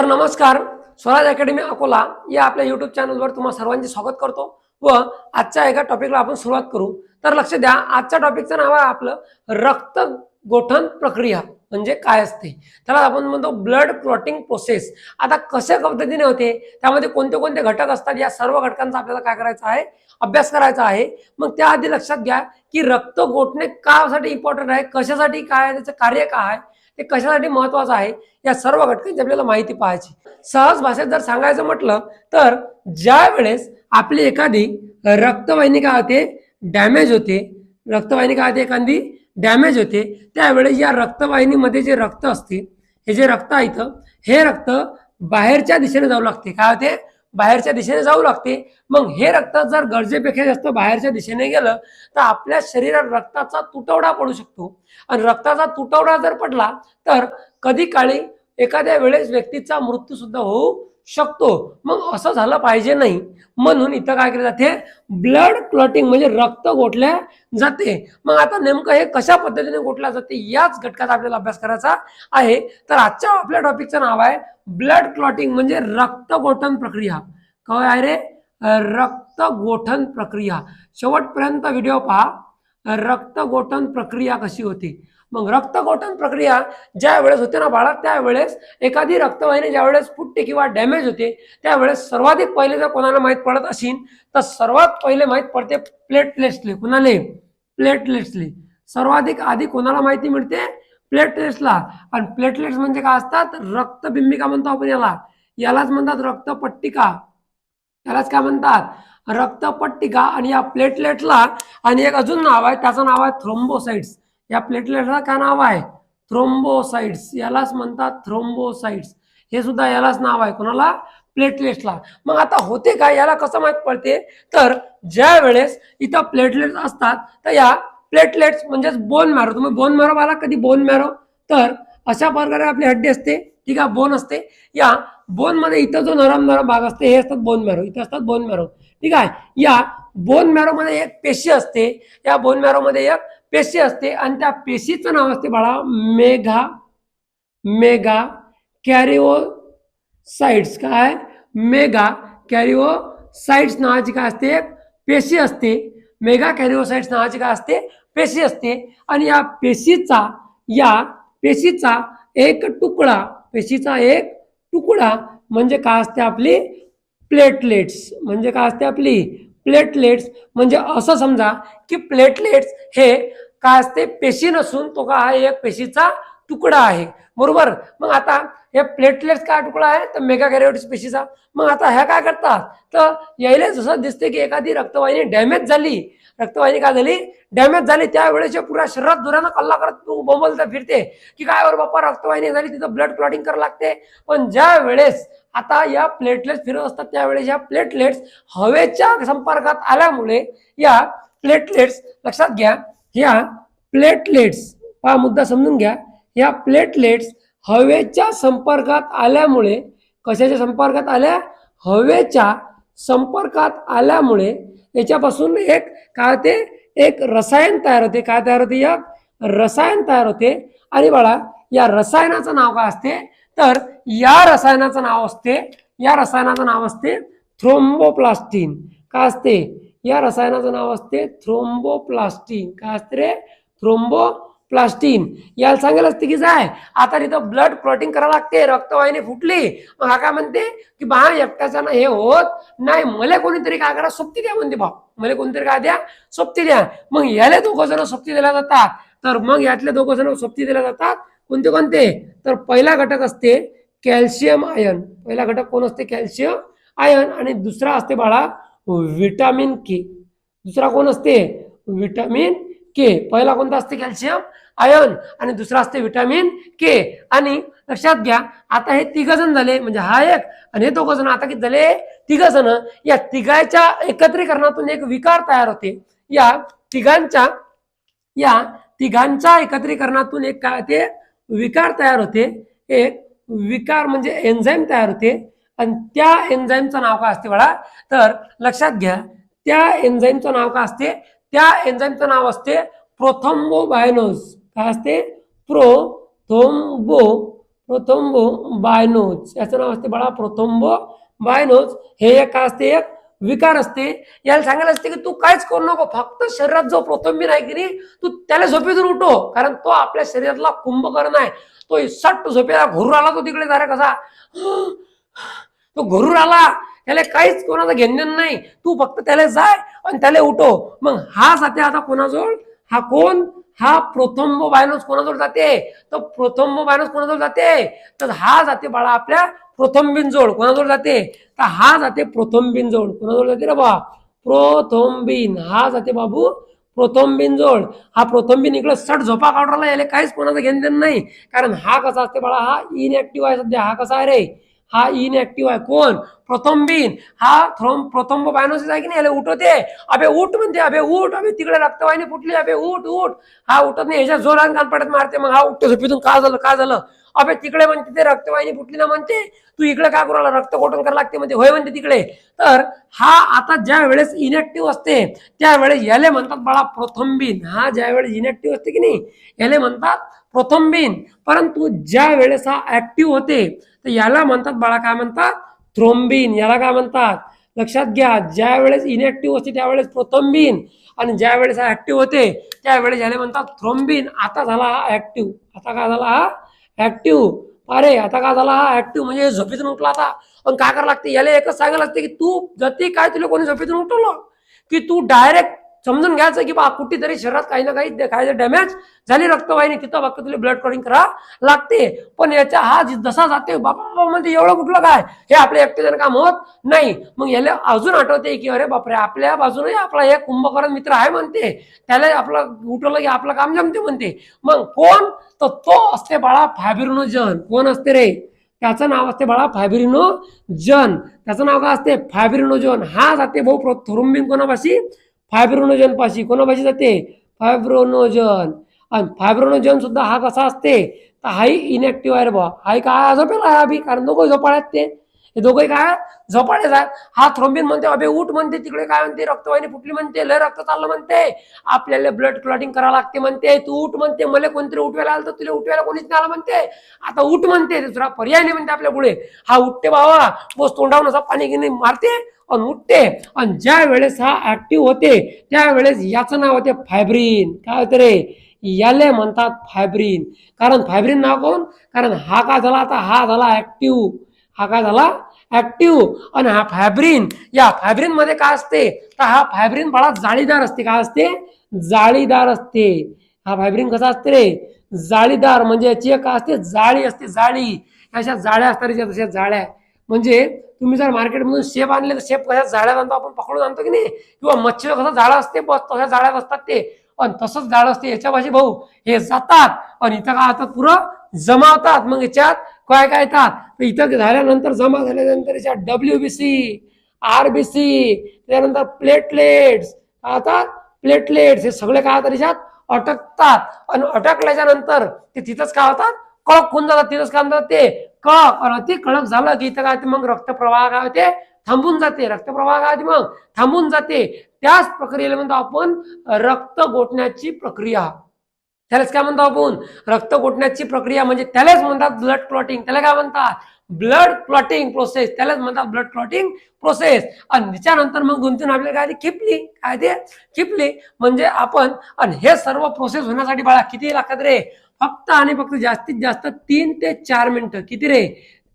तर नमस्कार स्वराज अकॅडमी अकोला या आपल्या युट्यूब चॅनलवर तुम्हा सर्वांचे स्वागत करतो व आजच्या एका टॉपिकला आपण सुरुवात करू. तर लक्ष द्या आजच्या टॉपिकचं नाव आहे आपलं रक्त गोठण प्रक्रिया म्हणजे काय असते? त्याला आपण म्हणतो ब्लड क्लॉटिंग प्रोसेस आता कशा पद्धतीने होते? त्यामध्ये कोणते कोणते घटक असतात? या सर्व घटकांचा आपल्याला काय करायचं आहे? अभ्यास करायचा आहे. मग त्याआधी लक्षात घ्या की रक्त गोठणे कासाठी इम्पॉर्टंट आहे कशासाठी काय त्याचं कार्य काय आहे? ते कशासाठी महत्वाचं आहे या सर्व घटकांची आपल्याला माहिती पाहायची. सहज भाषेत जर सांगायचं म्हटलं तर ज्या वेळेस आपली एखादी रक्तवाहिनिका होते डॅमेज होते रक्तवाहिनिका होते एखादी डॅमेज होते त्यावेळेस या रक्तवाहिनीमध्ये जे रक्त असते हे जे रक्त आहे इथं हे रक्त बाहेरच्या दिशेने जाऊ लागते. काय होते? बाहेरच्या दिशेने जाऊ लागते. मग हे रक्त जर गरजेपेक्षा जास्त बाहेरच्या दिशेने गेलं तर आपल्या शरीरात रक्ताचा तुटवडा पडू शकतो. आणि रक्ताचा तुटवडा जर पडला तर कधी काळी एखाद्या वेळेस व्यक्तीचा मृत्यू सुद्धा होऊ शकतो. मग असं झालं पाहिजे नाही. म्हणून इथं काय केलं जाते? ब्लड क्लॉटिंग म्हणजे रक्त गोठल्या जाते. मग आता नेमकं हे कशा पद्धतीने गोठल्या जाते याच घटकाचा आपल्याला अभ्यास करायचा आहे. तर आजच्या आपल्या टॉपिकचं नाव आहे ब्लड क्लॉटिंग म्हणजे रक्त गोठण प्रक्रिया. काय आहे रे? रक्त गोठण प्रक्रिया. शेवटपर्यंत व्हिडिओ पहा. रक्त गोठण प्रक्रिया कशी होती? मग रक्तगोठण प्रक्रिया ज्या वेळेस होते ना बाळा त्यावेळेस एखादी रक्तवाहिनी ज्या वेळेस फुटते किंवा डॅमेज होते त्यावेळेस सर्वाधिक पहिले जर कोणाला माहीत पडत असेल तर सर्वात पहिले माहीत पडते प्लेटलेट्सले कुणाले? प्लेटलेट्सले सर्वाधिक आधी कोणाला माहिती मिळते? प्लेटलेट्सला आणि प्लेटलेट्स म्हणजे काय असतात? रक्तबिंबिका म्हणतो आपण याला. यालाच म्हणतात रक्तपट्टिका. यालाच काय म्हणतात? रक्तपट्टिका. आणि या प्लेटलेटला आणि एक अजून नाव आहे त्याचं नाव आहे थ्रोम्बोसाइट्स या प्लेटलेटला काय नाव आहे? थ्रोम्बोसाइट्स यालाच म्हणतात थ्रोम्बोसाइट्स हे सुद्धा यालाच नाव आहे. कोणाला? प्लेटलेट्सला मग आता होते काय? याला कसं माहीत पडते? तर ज्या वेळेस इथं प्लेटलेट्स असतात तर या प्लेटलेट्स म्हणजेच बोन मॅरो तुम्ही बोन मॅरो आला कधी बोन मॅरो तर अशा प्रकारे आपली हड्डी असते. ठीक आहे? बोन असते. या बोनमध्ये इथं जो नरम नरम भाग असते हे असतात बोन मॅरो इथे असतात बोन मॅरो ठीक आहे? या बोन मॅरो मध्ये एक पेशी असते. या बोन मॅरो मध्ये एक पेशी असते आणि त्या पेशीचं नाव असते बाळा मेघा मेगा कॅरिओ साईड्स काय? मेगा कॅरिओ साईड्स नावाची काय असते? एक पेशी असते. मेगा कॅरिओसाइट्स नावाची काय असते? पेशी असते. आणि या पेशीचा या पेशीचा एक तुकडा पेशीचा एक तुकडा म्हणजे काय असते आपली? प्लेटलेट्स. म्हणजे काय असते आपली? प्लेटलेट्स. म्हणजे असं समजा की प्लेटलेट्स हे काय असते पेशी नसून तो का हा एक पेशीचा तुकडा आहे. बरोबर? मग आता हे प्लेटलेट्स काय तुकडा आहे? तर मेगा कॅरिओटिस पेशीचा. मग आता ह्या काय करतात? तर यायला जसं दिसते की एखादी रक्तवाहिनी डॅमेज झाली. रक्तवाहिनी काय झाली? डॅमेज झाली. त्यावेळेच्या पुऱ्या शरीरात दुरानं कल्ला करत बोंबलता फिरते. की काय बरं बाप्पा रक्तवाहिनी झाली तिथं ब्लड क्लॉटिंग करावं लागते. पण ज्या वेळेस आता या प्लेटलेट्स फिरत असतात त्यावेळेस या प्लेटलेट्स हवेच्या संपर्कात आल्यामुळे या प्लेटलेट्स लक्षात घ्या या प्लेटलेट्स हा मुद्दा समजून घ्या या प्लेटलेट्स हवेच्या संपर्कात आल्यामुळे कशाच्या संपर्कात आल्या? हवेच्या संपर्कात आल्यामुळे. याच्यापासून एक काय होते? एक रसायन तयार होते. काय तयार होते? एक रसायन तयार होते. आणि बाळा या रसायनाचं नाव काय असते? तर या रसायनाचं नाव असते या रसायनाचं नाव असते थ्रोम्बोप्लास्टिन काय असते? या रसायनाचं नाव असते थ्रोम्बोप्लास्टिन काय असते रे? थ्रोम्बोप्लास्टिन याला सांगेल असते की जाय आता तिथं ब्लड क्लॉटिंग करावं लागते रक्तवाहिनी फुटली. मग हा काय म्हणते? की बा एकट्याचा हे होत. नाही मला कोणीतरी काय करा सोबती द्या म्हणते भाऊ. मला कोणतरी काय द्या सोबती द्या. मग याला दोघं जण सोबती दिल्या जातात. तर मग यातले दोघं जण सोबती दिल्या जातात. कोणते कोणते? तर पहिला घटक असते कॅल्शियम आयन. पहिला घटक कोण असते? Calcium ion. आणि दुसरा असते बाळा विटामिन के. दुसरा कोण असते? Vitamin K. पहिला कोणता असते? Calcium ion. आणि दुसरा असते विटामिन के. आणि लक्षात घ्या आता हे तिघ जण झाले म्हणजे हा एक आणि हे दोघं जण. आता किती झाले? तिघ जण. या तिघाच्या एकत्रीकरणातून एक विकार तयार होते. या तिघांच्या या तिघांच्या एकत्रीकरणातून एक काय ते विकार तयार होते. एक विकार म्हणजे एन्झाईम तयार होते. आणि त्या एन्झाईमचं नाव काय असते बळा? तर लक्षात घ्या त्या एन्झाईमचं नाव काय असते? त्या एन्झाईमचं नाव असते प्रोथोम्बोबायनोज काय असते? प्रो थोम्बो प्रोथोम्बो बायनोज याचं नाव असते बळा प्रोथोम्बो बायनोज हे एक काय असते? एक विकार असते. याला सांगायला असते की तू काहीच करू नको फक्त शरीरात जो प्रोथंबीर आहे की नाही तू त्याला झोपेतून उठो कारण तो आपल्या शरीरातला कुंभकर्ण आहे. तो सट्ट झोपेला घोरून आला तो तिकडे जरा कसा? तो घोरून आला. त्याला काहीच कोणाचं घेणं नाही. तू फक्त त्याला जाय आणि त्याला उठो. मग हा जाते आता कोणाजवळ? हा कोण? हा प्रथम बायनोस कोणाजवळ जाते? तर प्रथम बायनोस कोणाजवळ जाते? तर हा जाते बाळा आपल्या प्रथम बिनजोड कोणाजवळ जाते? तर हा जाते प्रथम बिनजोड कोणाजवळ जाते रे बा बिन. हा जाते बाबू प्रथम जोड हा प्रोथोम्बिन इकडे सट झोपा काढला याला काहीच कोणाचं घेणं देणं नाही. कारण हा कसा असते बाळा? हा इनएक्टिव्ह आहे सध्या. हा कसा आहे रे? हा इनएक्टिव्ह आहे. कोण? प्रोथोम्बिन. हा थ्रोम प्रथम बायनोसिस आहे की नाही? याला उठवते. अबे उठ म्हणते. अबे उठ. अबे तिकडे रक्तवाहिनी फुटली. अबे उठ उठ. हा उठत नाही. ह्याच्या जोरात कान पडत मारते. मग हा उठतो. झोपेतून का झालं? का झालं? अबे तिकडे म्हणते ते रक्तवाहिनी फुटली ना म्हणते. तू इकडे काय करू रक्त कोटन करायला लागते म्हणते. होय म्हणते तिकडे. तर हा आता ज्या वेळेस इनॅक्टिव्ह असते त्यावेळेस याले म्हणतात बाळा प्रोथोम्बिन. हा ज्या वेळेस इनॅक्टिव्ह असते की नाही? याले म्हणतात प्रोथोम्बिन. परंतु ज्या वेळेस हा ऍक्टिव्ह होते तर याला म्हणतात बाळा काय म्हणतात? थ्रोम्बिन याला काय म्हणतात? लक्षात घ्या ज्या वेळेस इनॅक्टिव्ह असते त्यावेळेस प्रोथोम्बिन आणि ज्या वेळेस हा ऍक्टिव्ह होते त्यावेळेस याला म्हणतात थ्रोम्बिन आता झाला हा ऍक्टिव्ह आता काय झाला हा ऍक्टिव्ह अरे आता काय झाला हा ऍक्टिव्ह म्हणजे झोपेतून उठला आता. पण काय करायला लागते? याला एकच सांगायला लागते की तू जती काय तुला कोणी झोपेतून उठवलं की तू डायरेक्ट समजून घ्यायचं की बा कुठेतरी शरीरात काही ना काही काही डॅमेज झाली रक्तवाहिनी तिथं बाकी तुला ब्लड क्लॉटिंग करा लागते. पण याच्या हा जसा जाते बाबा म्हणजे एवढं कुठलं काय? हे आपल्या जण काम होत नाही. मग याला अजून आठवते की अरे बापरे आपल्या बाजूने आपला एक कुंभकरण मित्र आहे म्हणते. त्याला आपलं उठवलं की आपलं काम जमते म्हणते. मग कोण? तर तो असते बाळा फॅबिरोनोजन कोण असते रे? त्याचं नाव असते बाळा फॅबिरिनोजन त्याचं नाव काय असते? फॅबिरिनोजन हा जाते भाऊ थोरुंबिन कोणापाशी? फायब्रोनोजन पाशी कोणापाशी जाते? फायब्रोनोजन. आणि फायब्रोनोजन सुद्धा हा कसा असते? तर हाही इनॅक्टिव्ह आहे रे बा हाही काय? झोपेला आहे अभि कारण नको झोपाळ्यात ते. हे दोघंही काय? झोपाळेच आहेत. हा थ्रोम्बिन म्हणते अबे उठ म्हणते तिकडे काय म्हणते रक्तवाहिनी फुटली म्हणते लय रक्त चाललं म्हणते. आपल्याला ब्लड क्लॉटिंग करावं लागते म्हणते. तू उठ म्हणते मला कोणतरी उठवायला आलं तर तुला उठवायला कोणीच नाही आलं म्हणते. आता उठ म्हणते दुसरा पर्याय नाही म्हणते आपल्या पुढे. हा उठते बाबा बस तोंडावून असा पाणी घेणे मारते आणि उठते. आणि ज्या वेळेस हा ऍक्टिव्ह होते त्यावेळेस याचं नाव होते फायब्रिन काय होते रे? याले म्हणतात फायब्रिन कारण फायब्रिन नाव कोण? कारण हा का झाला? आता हा झाला ऍक्टिव्ह हा काय झाला? ऍक्टिव्ह आणि हा फायब्रिन या फायब्रिनमध्ये काय असते? तर हा फायब्रिन बळा जाळीदार असते. काय असते? जाळीदार असते. हा फायब्रिन कसा असते रे? जाळीदार म्हणजे याची काय असते? जाळी असते. जाळी. अशा जाळ्या असतात तशा जाळ्या. म्हणजे तुम्ही जर मार्केटमधून शेप आणले तर शेप कशा जाळ्यात आणतो? आपण पकडून आणतो की नाही? किंवा मच्छीला कसं जाळं असते? बस तशा जाळ्यात असतात ते. पण तसंच जाळं असते. याच्या भाषी भाऊ हे जातात. आणि इथं काय होतात पुरं? जमावतात. मग याच्यात काय काय येतात? इथं झाल्यानंतर जमा झाल्यानंतर याच्यात W B C R B C त्यानंतर प्लेटलेट्स आता प्लेटलेट्स हे सगळे काय होतात याच्यात? अटकतात. आणि अटकल्याच्या नंतर ते तिथंच काय होतात? कळक होऊन जातात. तिथंच काय म्हणतात ते? कळक आणि अति कळक झालं की इथं काय होते? मग रक्तप्रवाह काय होते? थांबून जाते. रक्तप्रवाह काय होते मग? थांबून जाते. त्याच प्रक्रियेला म्हणतो आपण रक्त गोठण्याची प्रक्रिया. त्यालाच काय म्हणतो आपण? रक्त गोठण्याची प्रक्रिया म्हणजे त्यालाच म्हणतात ब्लड क्लॉटिंग त्याला काय म्हणतात? ब्लड क्लॉटिंग प्रोसेस त्यालाच म्हणतात ब्लड क्लॉटिंग प्रोसेस आणि त्याच्यानंतर मग गुंतून आपल्याला काय ते खिपली. काय ते? खिपली. म्हणजे आपण आणि हे सर्व प्रोसेस होण्यासाठी बाळा किती लागतात रे? फक्त आणि फक्त जास्तीत जास्त तीन ते चार मिनिटं. किती रे?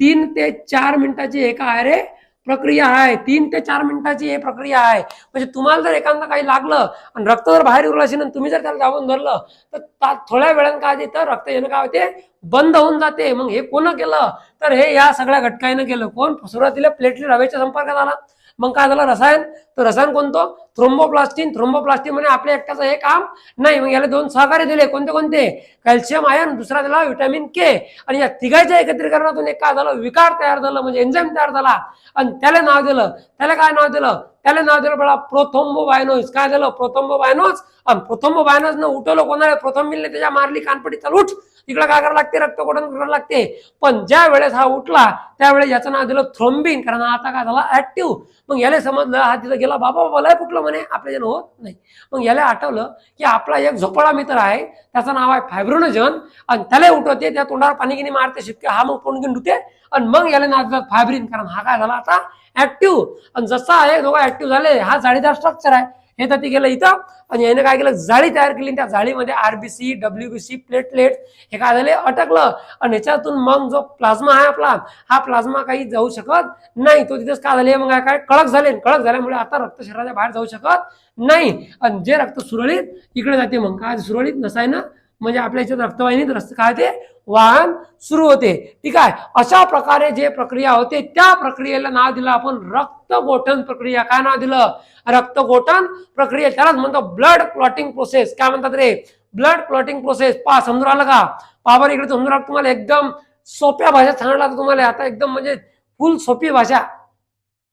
तीन ते चार मिनिटाची एका आहे रे? प्रक्रिया आहे. तीन ते चार मिनिटाची हे प्रक्रिया आहे. म्हणजे तुम्हाला जर एखादं काही लागलं आणि रक्त जर बाहेर उरलं असेल आणि तुम्ही जर त्याला दाबून धरलं तर थोड्या वेळानं काय देतं रक्त येणं काय होते? बंद होऊन जाते. मग हे कोण केलं? तर हे या सगळ्या घटकाईनं केलं. कोण? सुरुवातीला प्लेटलेट हवेच्या संपर्कात आला. मग काय झालं? रसायन. तर रसायन कोणतं? थ्रोम्बोप्लास्टिन. थ्रोम्बोप्लास्टिन म्हणजे आपल्या एकट्याचं हे काम नाही. मग याला दोन सहकार्य दिले. कोणते कोणते? Calcium ion. दुसरा दिला व्हिटॅमिन के. आणि या तिघाच्या एकत्रीकरणातून एक काय झालं? विकार तयार झालं. म्हणजे एन्झाईम तयार झाला. आणि त्याला नाव दिलं. त्याला काय नाव दिलं? त्याला नाव दिलं बळा प्रोथोम्बो बायनोज काय झालं? प्रोथोम्बो बायनोज प्रोथोम्बोबायनोस न उठवलं कोणाला प्रथम मिलने त्याच्या मारली कानपटी चल उठ. इकडे काय करावं लागते? रक्त कोटन करावं लागते? पण ज्या वेळेस हा उठला त्यावेळेस याचं नाव दिलं थ्रोम्बिन कारण आता काय झाला? ऍक्टिव्ह. मग याला समजलं हा तिथं गेला बाबा बाबा लय फुटलं म्हणे आपल्या जण होत नाही. मग याला आठवलं की आपला एक झोपडा मित्र आहे त्याचं नाव आहे फायब्रोनोजन आणि त्याला उठवते त्या तोंडावर पाणी गिनी मारते शिपके हा मग तोंड घेऊन धुते आणि मग याला नाव दिलं फायब्रिन कारण हा काय झाला आता? ऍक्टिव्ह. आणि जसा आहे दोघं ऍक्टिव्ह झाले हा जाळीदार स्ट्रक्चर आहे. हे तर गेलं इथं. आणि याने काय केलं? जाळी तयार केली. त्या जाळीमध्ये आरबीसी डब्ल्यूबीसी प्लेटलेट हे काय झाले? अटकलं. आणि ह्याच्यातून मग जो प्लाझ्मा आहे आपला हा प्लाझ्मा काही जाऊ शकत नाही. तो तिथेच काय झाले? मग काय- काय कळक झाले कळक झाल्यामुळे आता रक्त शरीराच्या बाहेर जाऊ शकत नाही. आणि जे रक्त सुरळीत इकडे जाते मग काय? सुरळीत नसाय ना म्हणजे आपल्या याच्यात रक्तवाहिनीत रस्त काय ते वाहन सुरू होते. ठीक आहे? अशा प्रकारे जे प्रक्रिया होते त्या प्रक्रियेला नाव दिलं आपण रक्त गोठण प्रक्रिया. काय नाव दिलं? रक्त गोठण प्रक्रिया त्यालाच म्हणतो ब्लड क्लॉटिंग प्रोसेस काय म्हणतात रे? ब्लड क्लॉटिंग प्रोसेस पा समजून आलं का? पावर इकडे समजून आलं. तुम्हाला एकदम सोप्या भाषेत सांगितलं तर तुम्हाला. आता एकदम म्हणजे फुल सोपी भाषा.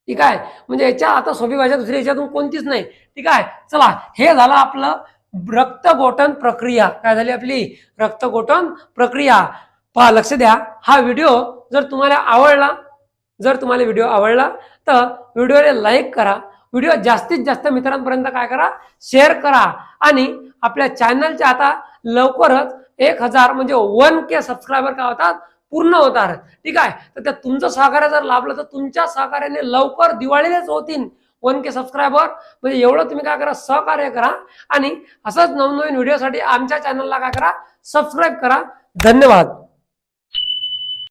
ठीक आहे? म्हणजे याच्या आता सोपी भाषा दुसरी याच्यातून कोणतीच नाही. ठीक आहे? चला हे झालं आपलं रक्त प्रक्रिया. काय झाली आपली? रक्त प्रक्रिया. पहा लक्ष द्या. हा व्हिडिओ जर तुम्हाला आवडला जर तुम्हाला व्हिडिओ आवडला तर व्हिडिओला लाईक करा. व्हिडिओ जास्तीत जास्त मित्रांपर्यंत काय करा? शेअर करा. आणि आपल्या चॅनलच्या आता लवकरच एक हजार म्हणजे वन के सबस्क्रायबर काय होतात? पूर्ण होतात. ठीक आहे? तर त्या तुमचं सहकार्य जर लाभलं तर तुमच्या सहकार्याने लवकर दिवाळीलाच होतील. वन के सबस्क्रायबर म्हणजे एवढं तुम्ही काय करा सहकार्य करा. आणि असंच नवनवीन व्हिडिओसाठी आमच्या चॅनलला काय करा सबस्क्राईब करा. धन्यवाद.